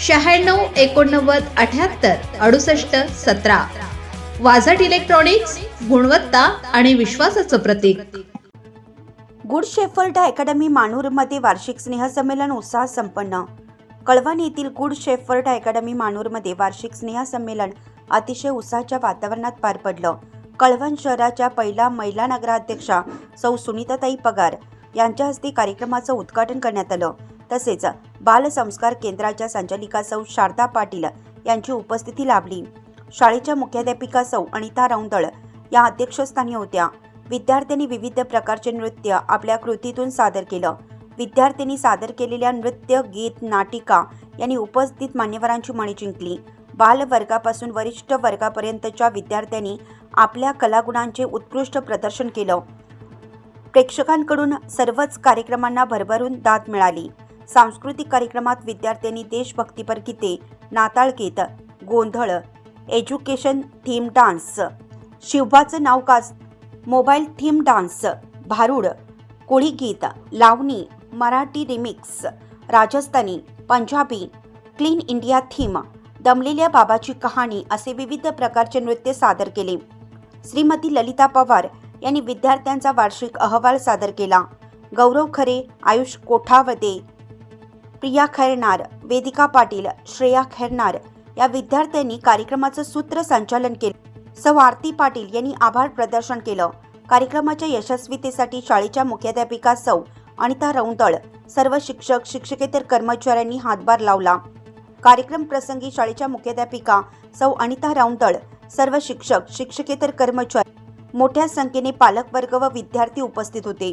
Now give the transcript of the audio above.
शहाण्णव एकोणनव्वद अठ्याहत्तर अडुसष्ट सतरा. वाझट इलेक्ट्रॉनिक्स गुणवत्ता आणि विश्वासाचं प्रतीक. गुड शेफर्ड अकॅडमी मानूरमध्ये वार्षिक स्नेहसंमेलन उत्साह संपन्न. कळवण येथील गुड शेफर्ड अकॅडमी मानूरमध्ये वार्षिक स्नेहसंमेलन अतिशय उत्साहाच्या वातावरणात पार पडलं. कळवण शहराच्या पहिला महिला नगराध्यक्षा सौ सुनीताताई पगार यांच्या हस्ते कार्यक्रमाचं उद्घाटन करण्यात आलं. तसेच बालसंस्कार केंद्राच्या संचालिका सौ शारदा पाटील यांची उपस्थिती लाभली. शाळेच्या मुख्याध्यापिका सौ अनिता रौंदळ या अध्यक्षस्थानी होत्या. विद्यार्थ्यांनी विविध प्रकारचे नृत्य आपल्या कृतीतून सादर केलं. विद्यार्थ्यांनी सादर केलेल्या नृत्य गीत नाटिका यांनी उपस्थित मान्यवरांची मने जिंकली. बालवर्गापासून वरिष्ठ वर्गापर्यंतच्या विद्यार्थ्यांनी आपल्या कलागुणांचे उत्कृष्ट प्रदर्शन केलं. प्रेक्षकांकडून सर्वच कार्यक्रमांना भरभरून दाद मिळाली. सांस्कृतिक कार्यक्रमात विद्यार्थ्यांनी देशभक्तीपर गीते नाताळ गीत गोंधळ एज्युकेशन थीम डान्स शिवबाचं नाव काच मोबाईल थीम डान्स भारूड कोळी गीत लावणी Marathi remix Rajasthani Punjabi clean India theme दमलेल्या बाबाची कहाणी असे विविध प्रकारचे नृत्य सादर केले. श्रीमती ललिता पवार यांनी विद्यार्थ्यांचा वार्षिक अहवाल सादर केला. गौरव खरे आयुष कोठावदे प्रिया खैरनार वेदिका पाटील श्रेया खैरनार या विद्यार्थ्यांनी कार्यक्रमाचं सूत्रसंचालन केलं. सौ आरती पाटील यांनी आभार प्रदर्शन केलं. कार्यक्रमाच्या यशस्वीतेसाठी शाळेच्या मुख्याध्यापिका सौ अनिता रौंदळ सर्व शिक्षक शिक्षकेतर कर्मचाऱ्यांनी हातभार लावला. कार्यक्रम प्रसंगी शाळेच्या मुख्याध्यापिका सौ अनिता रौंदळ सर्व शिक्षक शिक्षकेतर कर्मचारी मोठ्या संख्येने पालकवर्ग व विद्यार्थी उपस्थित होते.